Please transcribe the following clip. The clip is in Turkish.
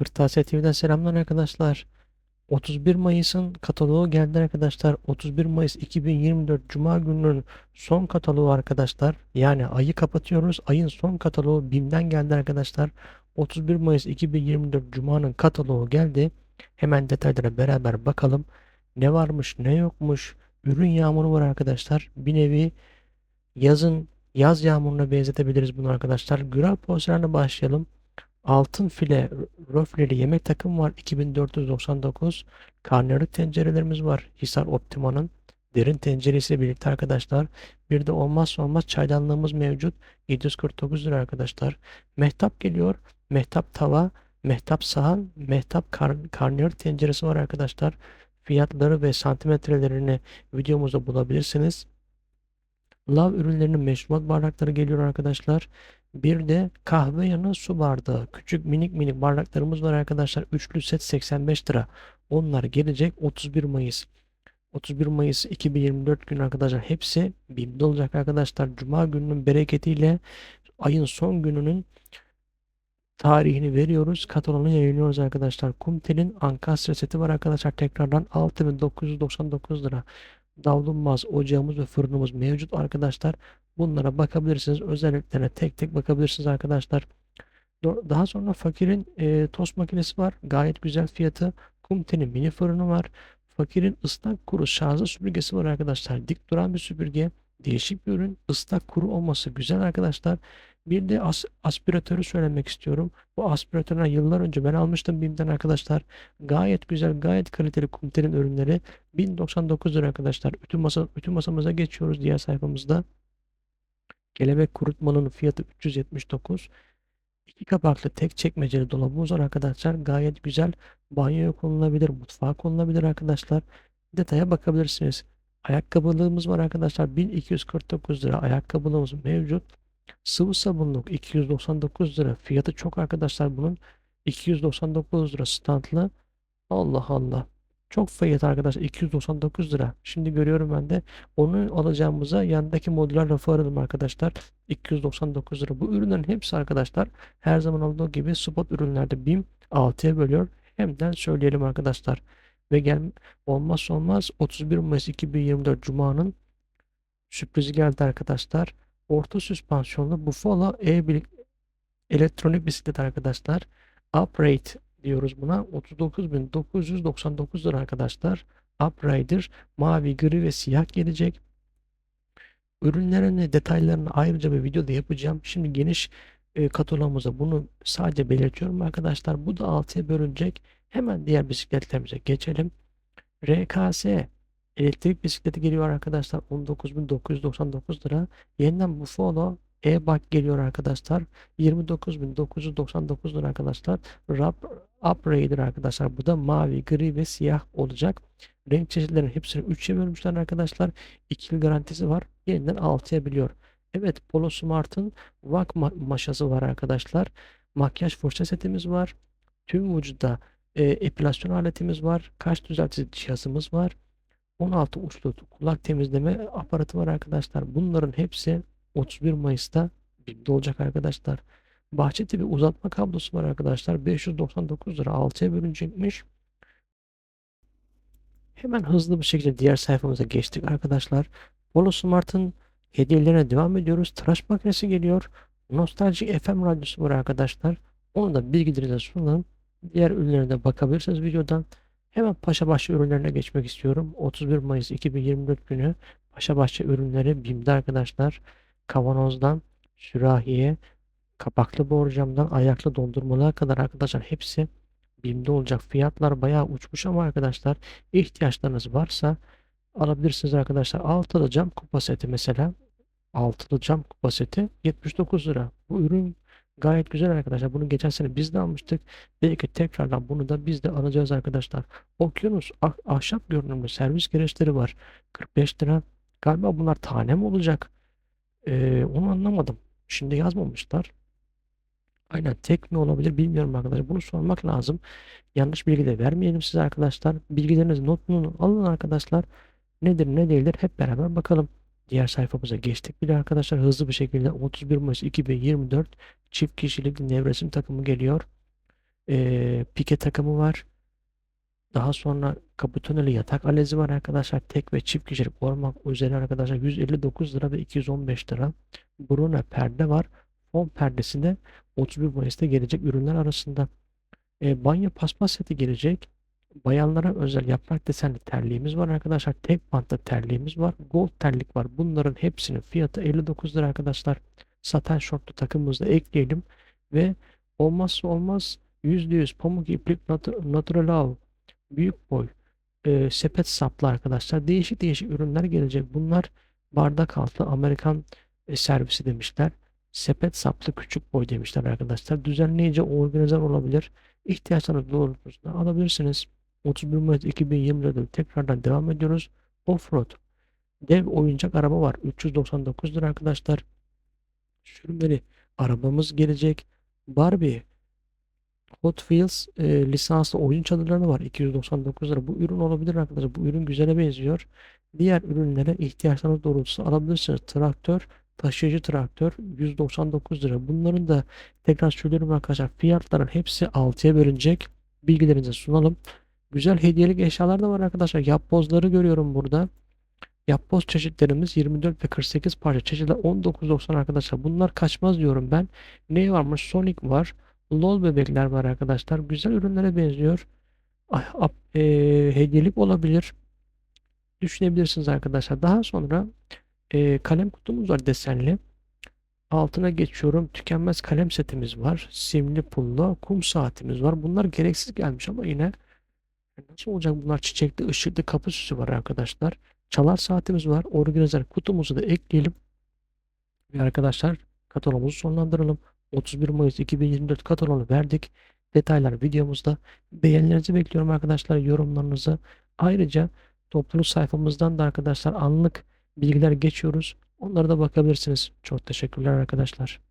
Kırtasiye TV'den selamlar arkadaşlar. 31 Mayıs'ın kataloğu geldi arkadaşlar. 31 Mayıs 2024 Cuma gününün son kataloğu arkadaşlar. Yani ayı kapatıyoruz. Ayın son kataloğu BİM'den geldi arkadaşlar. 31 Mayıs 2024 Cuma'nın kataloğu geldi. Hemen detaylara beraber bakalım. Ne varmış ne yokmuş. Ürün yağmuru var arkadaşlar. Bir nevi yazın yaz yağmuruna benzetebiliriz bunu arkadaşlar. Güral pozlarına başlayalım. Altın file röfleli yemek takım var 2499. Karnıyarık tencerelerimiz var Hisar Optima'nın. Derin tenceresiyle birlikte arkadaşlar. Bir de olmazsa olmaz çaydanlığımız mevcut. 749 lira arkadaşlar. Mehtap geliyor. Mehtap tava, mehtap sahan, mehtap kar karnıyarık tenceresi var arkadaşlar. Fiyatları ve santimetrelerini videomuzda bulabilirsiniz. Lav ürünlerinin meşrubat bardakları geliyor arkadaşlar. Bir de kahve yanı su bardağı. Küçük minik minik bardaklarımız var arkadaşlar. Üçlü set 85 lira. Onlar gelecek 31 Mayıs. 31 Mayıs 2024 günü arkadaşlar hepsi BİM'de olacak arkadaşlar. Cuma gününün bereketiyle ayın son gününün tarihini veriyoruz. Katalonu yayınlıyoruz arkadaşlar. Kumtel'in ankastre seti var arkadaşlar. Tekrardan 6999 lira. Davlumbaz ocağımız ve fırınımız mevcut arkadaşlar. Bunlara bakabilirsiniz. Özelliklerine tek tek bakabilirsiniz arkadaşlar. Daha sonra Fakir'in e, tost makinesi var. Gayet güzel fiyatı. Kumte'nin mini fırını var. Fakir'in ıslak kuru şarjlı süpürgesi var arkadaşlar. Dik duran bir süpürge. Değişik bir ürün. Islak kuru olması güzel arkadaşlar. Bir de as aspiratörü söylemek istiyorum. Bu aspiratörü yıllar önce ben almıştım BİM'den arkadaşlar. Gayet güzel, gayet kaliteli Kumtel'in ürünleri. 1099 lira arkadaşlar. Ütü, masa, ütü masamıza geçiyoruz diğer sayfamızda. Kelebek kurutmanın fiyatı 379. İki kapaklı tek çekmeceli dolabımız var arkadaşlar. Gayet güzel. Banyoya konulabilir, mutfağa konulabilir arkadaşlar. Detaya bakabilirsiniz. Ayakkabılığımız var arkadaşlar. 1249 lira ayakkabılığımız mevcut. Sıvı sabunluk 299 lira. Fiyatı çok arkadaşlar bunun. 299 lira standlı. Allah Allah. Çok fiyat arkadaşlar 299 lira. Şimdi görüyorum ben de onu alacağımıza yanındaki modüler rafı aradım arkadaşlar. 299 lira. Bu ürünlerin hepsi arkadaşlar her zaman olduğu gibi spot ürünlerde BİM 6'ya bölüyor. Hemden söyleyelim arkadaşlar. Ve gel olmazsa olmaz 31 Mayıs 2024 Cuma'nın sürprizi geldi arkadaşlar. Orta süspansiyonlu Buffalo e elektronik bisiklet arkadaşlar. Upright diyoruz buna. 39.999 lira arkadaşlar. Uprider mavi, gri ve siyah gelecek. Ürünlerin detaylarını ayrıca bir videoda yapacağım. Şimdi geniş e, kataloğumuza bunu sadece belirtiyorum arkadaşlar. Bu da 6'ya bölünecek. Hemen diğer bisikletlerimize geçelim. RKS elektrik bisikleti geliyor arkadaşlar. 19.999 lira. Yeniden Buffalo e-bike geliyor arkadaşlar. 29.999 lira arkadaşlar. Rap, Up Raider arkadaşlar. Bu da mavi, gri ve siyah olacak. Renk çeşitlerinin hepsini 3'e bölmüşler arkadaşlar. 2 yıl garantisi var. Yeniden 6'ya biliyor. Evet Polo Smart'ın VAK ma maşası var arkadaşlar. Makyaj fırça setimiz var. Tüm vücuda e, epilasyon aletimiz var. Kaş düzeltici cihazımız var. 16 uçlu kulak temizleme aparatı var arkadaşlar. Bunların hepsi 31 Mayıs'ta BİM'de olacak arkadaşlar. Bahçe tipi uzatma kablosu var arkadaşlar. 599 lira 6'ya bölünecekmiş. Hemen hızlı bir şekilde diğer sayfamıza geçtik arkadaşlar. Polo Smart'ın hediyelerine devam ediyoruz. Tıraş makinesi geliyor. Nostaljik FM radyosu var arkadaşlar. Onu da bilgilerinize sunalım. Diğer ürünlere de bakabilirsiniz videodan. Hemen Paşabahçe ürünlerine geçmek istiyorum. 31 Mayıs 2024 günü Paşabahçe ürünleri BİM'de arkadaşlar. Kavanozdan sürahiye, kapaklı borcamdan ayaklı dondurmalara kadar arkadaşlar hepsi BİM'de olacak. Fiyatlar bayağı uçmuş ama arkadaşlar ihtiyaçlarınız varsa alabilirsiniz arkadaşlar. Altılı cam kupa seti mesela. Altılı cam kupa seti 79 lira. Bu ürün gayet güzel arkadaşlar. Bunu geçen sene biz de almıştık. Belki tekrardan bunu da biz de alacağız arkadaşlar. Okyanus ah ahşap görünümlü servis gereçleri var. 45 lira. Galiba bunlar tane mi olacak? Ee, onu anlamadım. Şimdi yazmamışlar. Aynen tek mi olabilir bilmiyorum arkadaşlar. Bunu sormak lazım. Yanlış bilgi de vermeyelim size arkadaşlar. Bilgilerinizi notunu alın arkadaşlar. Nedir ne değildir hep beraber bakalım. Diğer sayfamıza geçtik bile arkadaşlar. Hızlı bir şekilde 31 Mayıs 2024 çift kişilik nevresim takımı geliyor. Ee, pike takımı var. Daha sonra kapı tüneli yatak alezi var arkadaşlar. Tek ve çift kişilik olmak üzere arkadaşlar 159 lira ve 215 lira. Bruna perde var. Fon perdesi de 31 Mayıs'ta gelecek ürünler arasında. E, banyo paspas seti gelecek. Bayanlara özel yaprak desenli terliğimiz var arkadaşlar. Tek bantlı terliğimiz var. Gold terlik var. Bunların hepsinin fiyatı 59 lira arkadaşlar. Saten şortlu takımımızı da ekleyelim. Ve olmazsa olmaz %100 pamuk iplik nat- natural av büyük boy e, sepet saplı arkadaşlar. Değişik değişik ürünler gelecek. Bunlar bardak altı Amerikan e, servisi demişler. Sepet saplı küçük boy demişler arkadaşlar. Düzenleyici organize olabilir. İhtiyaçlarınız doğrultusunda alabilirsiniz. 31 Mayıs 2024'de tekrardan devam ediyoruz. Offroad. Dev oyuncak araba var. 399 lira arkadaşlar. Sürmeli arabamız gelecek. Barbie Hot Wheels e, lisanslı oyun çadırları var. 299 lira. Bu ürün olabilir arkadaşlar. Bu ürün güzele benziyor. Diğer ürünlere ihtiyaçlarınız doğrultusunda alabilirsiniz. Traktör, taşıyıcı traktör 199 lira. Bunların da tekrar söylüyorum arkadaşlar. Fiyatların hepsi 6'ya bölünecek. Bilgilerinize sunalım. Güzel hediyelik eşyalar da var arkadaşlar. Yapbozları görüyorum burada. Yapboz çeşitlerimiz 24 ve 48 parça çeşitler 19.90 arkadaşlar. Bunlar kaçmaz diyorum ben. Ne varmış? Sonic var. LOL bebekler var arkadaşlar. Güzel ürünlere benziyor. Ah, ap- eee, hediyelik olabilir. Düşünebilirsiniz arkadaşlar. Daha sonra eee, kalem kutumuz var desenli. Altına geçiyorum. Tükenmez kalem setimiz var. Simli pullu kum saatimiz var. Bunlar gereksiz gelmiş ama yine nasıl olacak bunlar? Çiçekli ışıklı kapı süsü var arkadaşlar. Çalar saatimiz var. Organizer kutumuzu da ekleyelim. Ve arkadaşlar katalogumuzu sonlandıralım. 31 Mayıs 2024 kataloğunu verdik. Detaylar videomuzda. Beğenilerinizi bekliyorum arkadaşlar. Yorumlarınızı. Ayrıca topluluk sayfamızdan da arkadaşlar anlık bilgiler geçiyoruz. Onlara da bakabilirsiniz. Çok teşekkürler arkadaşlar.